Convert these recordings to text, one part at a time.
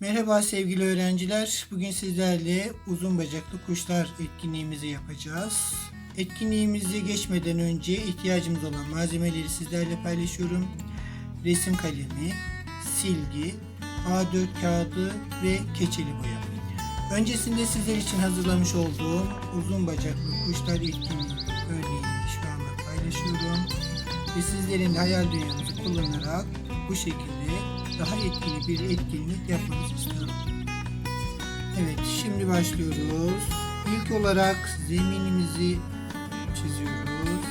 Merhaba sevgili öğrenciler. Bugün sizlerle uzun bacaklı kuşlar etkinliğimizi yapacağız. Etkinliğimize geçmeden önce ihtiyacımız olan malzemeleri sizlerle paylaşıyorum. Resim kalemi, silgi, A4 kağıdı ve keçeli boya. Öncesinde sizler için hazırlamış olduğum uzun bacaklı kuşlar etkinliği örneğini şu anda paylaşıyorum. Ve sizlerin hayal dünyanızı kullanarak bu şekilde daha etkili bir etkinlik yapmanızı istiyorum. Evet, şimdi başlıyoruz. İlk olarak zeminimizi çiziyoruz.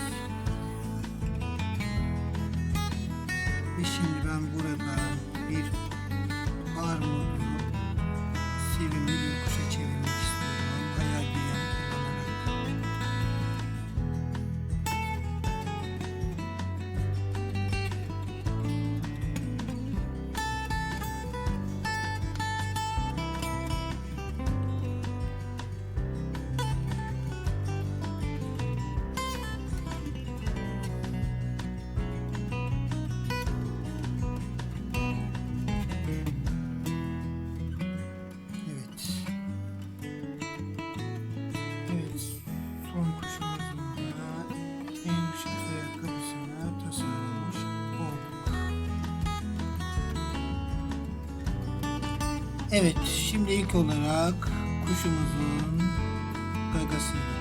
Ve şimdi ben burada bir armudu Evet. Şimdi ilk olarak kuşumuzun gagasıyla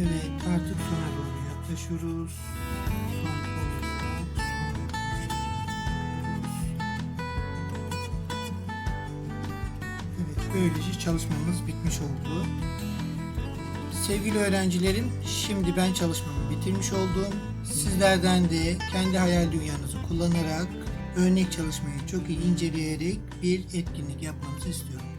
Evet artık sona doğru yaklaşıyoruz. Son. Evet böylece çalışmamız bitmiş oldu. Sevgili öğrencilerim şimdi ben çalışmamı bitirmiş oldum. Sizlerden de kendi hayal dünyanızı kullanarak örnek çalışmayı çok iyi inceleyerek bir etkinlik yapmanızı istiyorum.